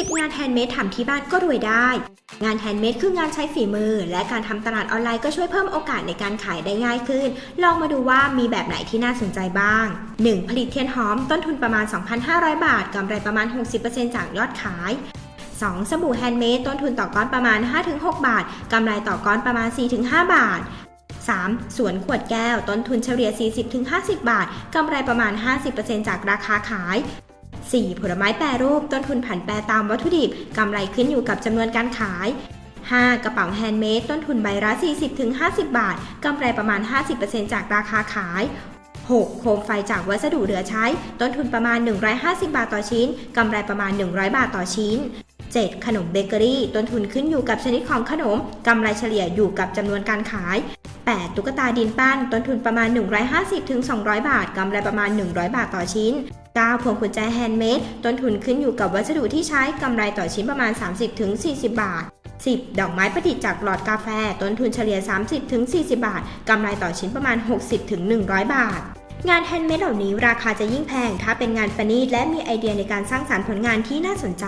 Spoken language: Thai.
10 งานแฮนด์เมดทำที่บ้านก็รวยได้ งานแฮนด์เมดคืองานใช้ฝีมือ และการทำตลาดออนไลน์ก็ช่วยเพิ่มโอกาสในการขายได้ง่ายขึ้น ลองมาดูว่ามีแบบไหนที่น่าสนใจบ้าง 1. ผลิตเทียนหอมต้นทุนประมาณ 2,500 บาทกำไรประมาณ 60%จากยอดขาย 2. สบู่แฮนด์เมดต้นทุนต่อก้อนประมาณ 5-6 บาทกำไรต่อก้อนประมาณ 4-5 บาท 3. สวนขวดแก้ว ต้นทุนเฉลี่ย 40-50 บาท กำไรประมาณ 50%จากราคาขาย 4. ผลไม้แปรรูป ต้นทุนผันแปรตามวัตถุดิบกำไรขึ้นอยู่กับจำนวนการขาย 5. กระเป๋าแฮนด์เมดต้นทุนใบละ 40-50 บาทกำไรประมาณ 50%จากราคาขาย 6. โคมไฟจากวัสดุเหลือใช้ ต้นทุนประมาณ 150 บาทต่อชิ้นกำไรประมาณ 100 บาทต่อชิ้น 7. ขนมเบเกอรี่ ต้นทุนขึ้นอยู่กับชนิดของขนมกำไรเฉลี่ยอยู่กับจำนวนการขาย 8. ตุ๊กตาดินปั้น ต้นทุนประมาณ 150-200 บาท กำไรประมาณ 100 บาทต่อชิ้น 9. พวงกุญแจแฮนด์เมด ต้นทุนขึ้นอยู่กับวัสดุที่ใช้ กำไรต่อชิ้นประมาณ 30-40 บาท 10. ดอกไม้ประดิษฐ์จากหลอดกาแฟ ต้นทุนเฉลี่ย 30-40 บาท กำไรต่อชิ้นประมาณ 60-100 บาทงานแฮนด์เมดเหล่านี้ราคาจะยิ่งแพง ถ้าเป็นงานประณีตและมีไอเดียในการสร้างสรรค์ผลงานที่น่าสนใจ